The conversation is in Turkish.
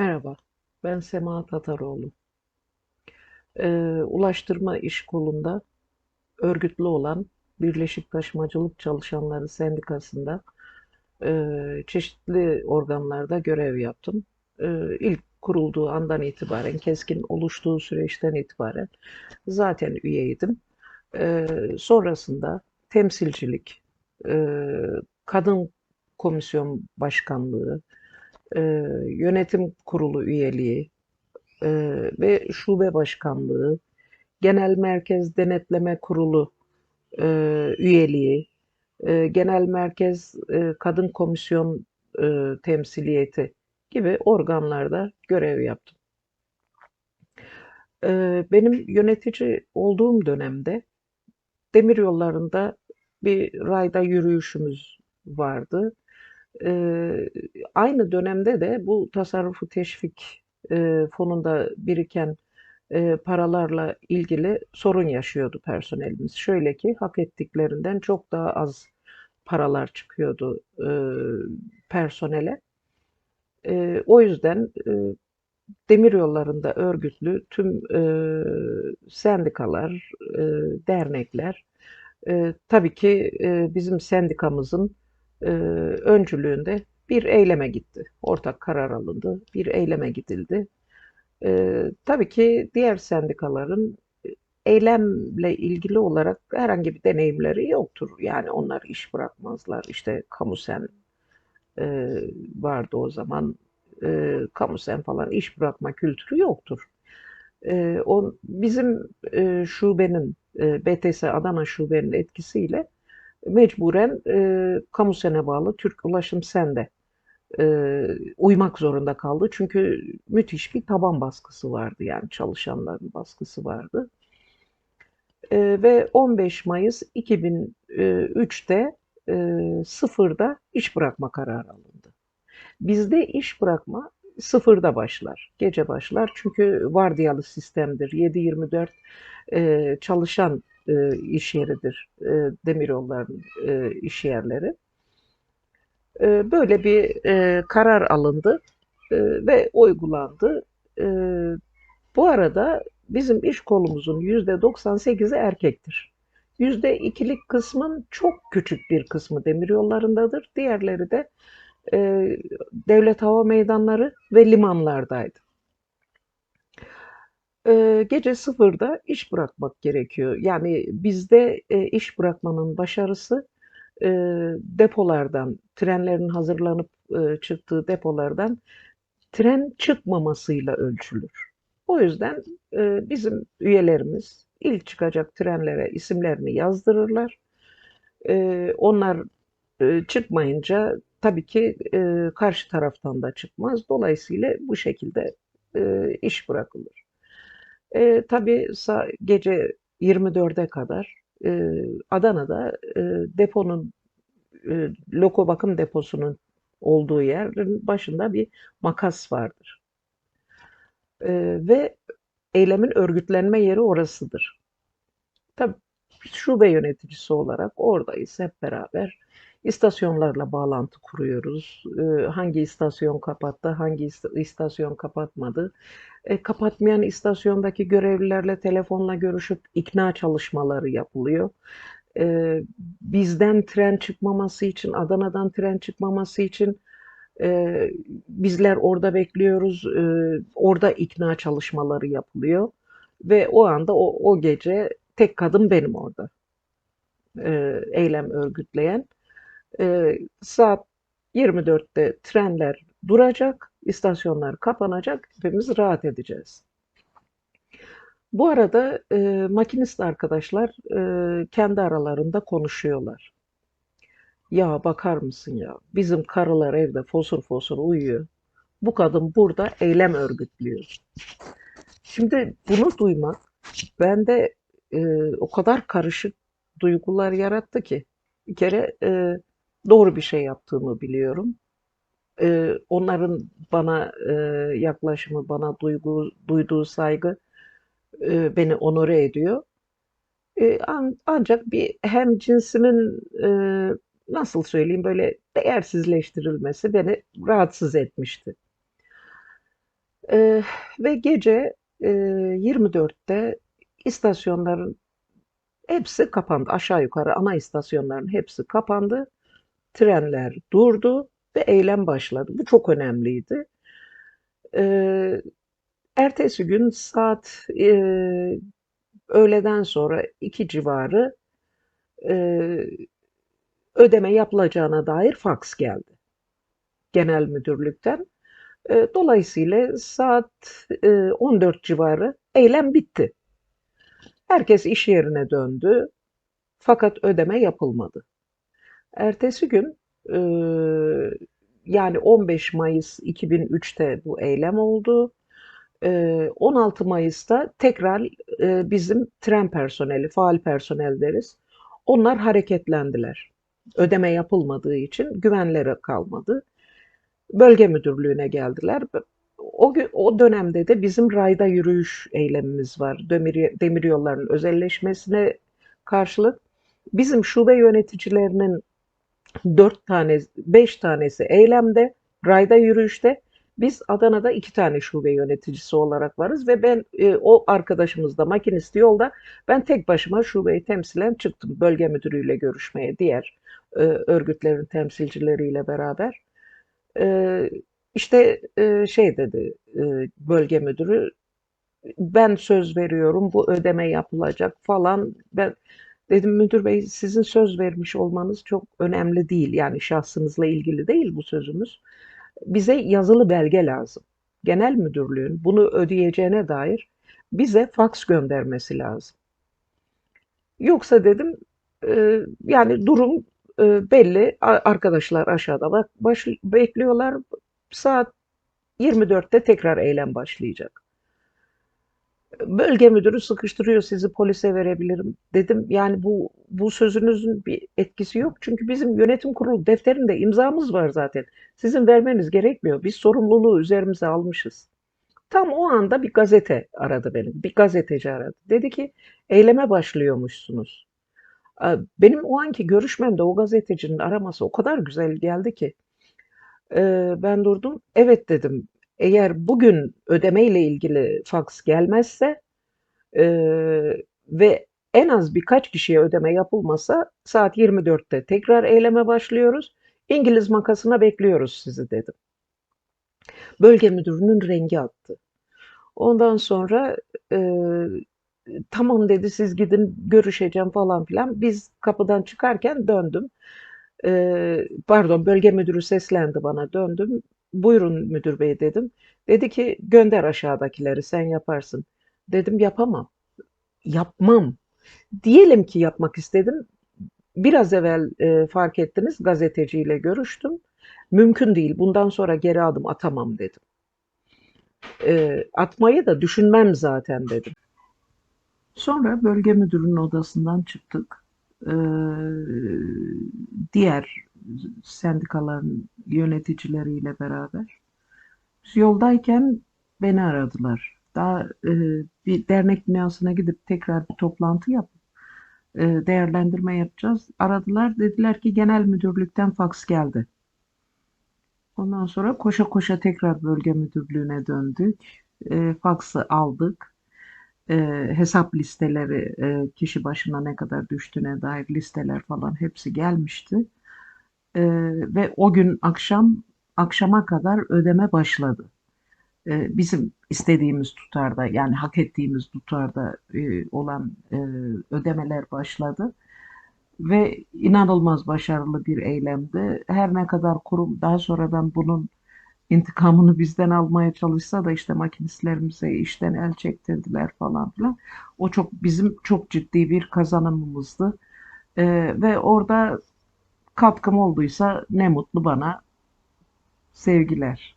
Merhaba, ben Sema Tataroğlu. Ee, Ulaştırma İş Kolu'nda örgütlü olan Birleşik Taşımacılık Çalışanları Sendikası'nda e, çeşitli organlarda görev yaptım. E, ilk kurulduğu andan itibaren, keskin oluştuğu süreçten itibaren zaten üyeydim. E, sonrasında temsilcilik, e, kadın komisyon başkanlığı, e, yönetim kurulu üyeliği e, ve şube başkanlığı, genel merkez denetleme kurulu e, üyeliği, e, genel merkez e, kadın komisyon e, temsiliyeti gibi organlarda görev yaptım. E, benim yönetici olduğum dönemde demir yollarında bir rayda yürüyüşümüz vardı. Aynı dönemde de bu tasarrufu teşvik fonunda biriken eee, paralarla ilgili sorun yaşıyordu personelimiz. Şöyle ki hak ettiklerinden çok daha az paralar çıkıyordu eee, personele. Eee, o yüzden eee, demir yollarında örgütlü tüm eee, sendikalar, eee, dernekler, eee, tabii ki eee, bizim sendikamızın e, öncülüğünde bir eyleme gitti. Ortak karar alındı, bir eyleme gidildi. E, tabii ki diğer sendikaların eylemle ilgili olarak herhangi bir deneyimleri yoktur. Yani onlar iş bırakmazlar. İşte kamusen e, vardı o zaman. E, kamusen falan iş bırakma kültürü yoktur. E, o, bizim e, şubenin, e, BTS Adana şubenin etkisiyle mecburen e, kamu sene bağlı Türk Ulaşım Sen'de e, uymak zorunda kaldı. Çünkü müthiş bir taban baskısı vardı yani çalışanların baskısı vardı. E, ve 15 Mayıs 2003'te e, sıfırda iş bırakma kararı alındı. Bizde iş bırakma sıfırda başlar, gece başlar. Çünkü vardiyalı sistemdir. 7-24 e, çalışan e, iş yeridir e, demiryolların e, iş yerleri. E, böyle bir e, karar alındı e, ve uygulandı. E, bu arada bizim iş kolumuzun yüzde 98'i erkektir. Yüzde ikilik kısmın çok küçük bir kısmı demiryollarındadır. Diğerleri de e, devlet hava meydanları ve limanlardaydı. Gece sıfırda iş bırakmak gerekiyor. Yani bizde, iş bırakmanın başarısı, depolardan, trenlerin hazırlanıp, çıktığı depolardan tren çıkmamasıyla ölçülür. O yüzden, bizim üyelerimiz ilk çıkacak trenlere isimlerini yazdırırlar. Onlar, çıkmayınca tabii ki, karşı taraftan da çıkmaz. Dolayısıyla bu şekilde, iş bırakılır. Eee, tabii gece 24'e kadar, eee, Adana'da, eee, deponun, eee, loko bakım deposunun olduğu yerin başında bir makas vardır. Eee, ve eylemin örgütlenme yeri orasıdır. Tabii şube yöneticisi olarak oradayız hep beraber. İstasyonlarla bağlantı kuruyoruz. Eee, hangi istasyon kapattı, hangi istasyon kapatmadı. E, kapatmayan istasyondaki görevlilerle telefonla görüşüp ikna çalışmaları yapılıyor. E, bizden tren çıkmaması için, Adana'dan tren çıkmaması için e, bizler orada bekliyoruz. Orada ikna çalışmaları yapılıyor. Ve o anda o, o gece tek kadın benim orada. Eylem örgütleyen. Saat 24'te trenler duracak, istasyonlar kapanacak, hepimiz rahat edeceğiz. Bu arada e, makinist arkadaşlar e, kendi aralarında konuşuyorlar. Ya bakar mısın ya, bizim karılar evde fosur fosur uyuyor. Bu kadın burada eylem örgütlüyor. Şimdi bunu duymak bende e, o kadar karışık duygular yarattı ki bir kere e, doğru bir şey yaptığımı biliyorum. E, onların bana e, yaklaşımı, bana duygu, duyduğu saygı e, beni onore ediyor. E, an, ancak bir hem cinsimin e, nasıl söyleyeyim böyle değersizleştirilmesi beni rahatsız etmişti. Eee, ve gece eee 24'te istasyonların hepsi kapandı. Aşağı yukarı ana istasyonların hepsi kapandı. Trenler durdu ve eylem başladı. Bu çok önemliydi. Eee, ertesi gün saat eee, öğleden sonra 2 civarı eee, ödeme yapılacağına dair faks geldi genel müdürlükten. Eee, dolayısıyla saat eee, 14 civarı eylem bitti. Herkes iş yerine döndü. Fakat ödeme yapılmadı. Ertesi gün eee, yani 15 Mayıs 2003'te bu eylem oldu. Eee, 16 Mayıs'ta tekrar eee, bizim tren personeli, faal personel deriz. Onlar hareketlendiler. Ödeme yapılmadığı için güvenleri kalmadı. Bölge müdürlüğüne geldiler. O, o dönemde de bizim rayda yürüyüş eylemimiz var. Demir, demir yollarının özelleşmesine karşılık bizim şube yöneticilerinin dört tane, beş tanesi eylemde, rayda yürüyüşte. Biz Adana'da iki tane şube yöneticisi olarak varız ve ben e, o arkadaşımız da makinisti yolda. Ben tek başıma şubeyi temsilen çıktım bölge müdürüyle görüşmeye diğer e, örgütlerin temsilcileriyle beraber. E, işte e, şey dedi e, bölge müdürü ben söz veriyorum bu ödeme yapılacak falan. Ben dedim müdür bey sizin söz vermiş olmanız çok önemli değil. Yani şahsınızla ilgili değil bu sözümüz. Bize yazılı belge lazım. Genel müdürlüğün bunu ödeyeceğine dair bize faks göndermesi lazım. Yoksa dedim e, yani durum e, belli. Arkadaşlar aşağıda bak baş, bekliyorlar. Saat 24'te tekrar eylem başlayacak. Bölge müdürü sıkıştırıyor sizi polise verebilirim dedim. Yani bu bu sözünüzün bir etkisi yok. Çünkü bizim yönetim kurulu defterinde imzamız var zaten. Sizin vermeniz gerekmiyor. Biz sorumluluğu üzerimize almışız. Tam o anda bir gazete aradı beni. Bir gazeteci aradı. Dedi ki eyleme başlıyormuşsunuz. Benim o anki görüşmemde o gazetecinin araması o kadar güzel geldi ki. Ben durdum. Evet dedim. Eğer bugün ödeme ile ilgili faks gelmezse e, ve en az birkaç kişiye ödeme yapılmasa saat 24'te tekrar eyleme başlıyoruz. İngiliz makasına bekliyoruz sizi dedim. Bölge müdürünün rengi attı. Ondan sonra e, tamam dedi siz gidin görüşeceğim falan filan. Biz kapıdan çıkarken döndüm. E, pardon bölge müdürü seslendi bana döndüm. Buyurun müdür bey dedim. Dedi ki gönder aşağıdakileri sen yaparsın. Dedim yapamam. Yapmam. Diyelim ki yapmak istedim. Biraz evvel e, fark ettiniz gazeteciyle görüştüm. Mümkün değil. Bundan sonra geri adım atamam dedim. E, atmayı da düşünmem zaten dedim. Sonra bölge müdürünün odasından çıktık. Ee, diğer sendikaların yöneticileriyle beraber. Yoldayken beni aradılar. Daha e, bir dernek binasına gidip tekrar bir toplantı yapıp e, değerlendirme yapacağız. Aradılar dediler ki genel müdürlükten faks geldi. Ondan sonra koşa koşa tekrar bölge müdürlüğüne döndük. E, faksı aldık. E, hesap listeleri, e, kişi başına ne kadar düştüğüne dair listeler falan hepsi gelmişti. E, ve o gün akşam akşama kadar ödeme başladı. E, bizim istediğimiz tutarda yani hak ettiğimiz tutarda e, olan e, ödemeler başladı ve inanılmaz başarılı bir eylemdi. Her ne kadar kurum daha sonradan bunun intikamını bizden almaya çalışsa da işte makinistlerimize işten el çektirdiler falan filan. O çok bizim çok ciddi bir kazanımımızdı. Ee, ve orada katkım olduysa ne mutlu bana. Sevgiler.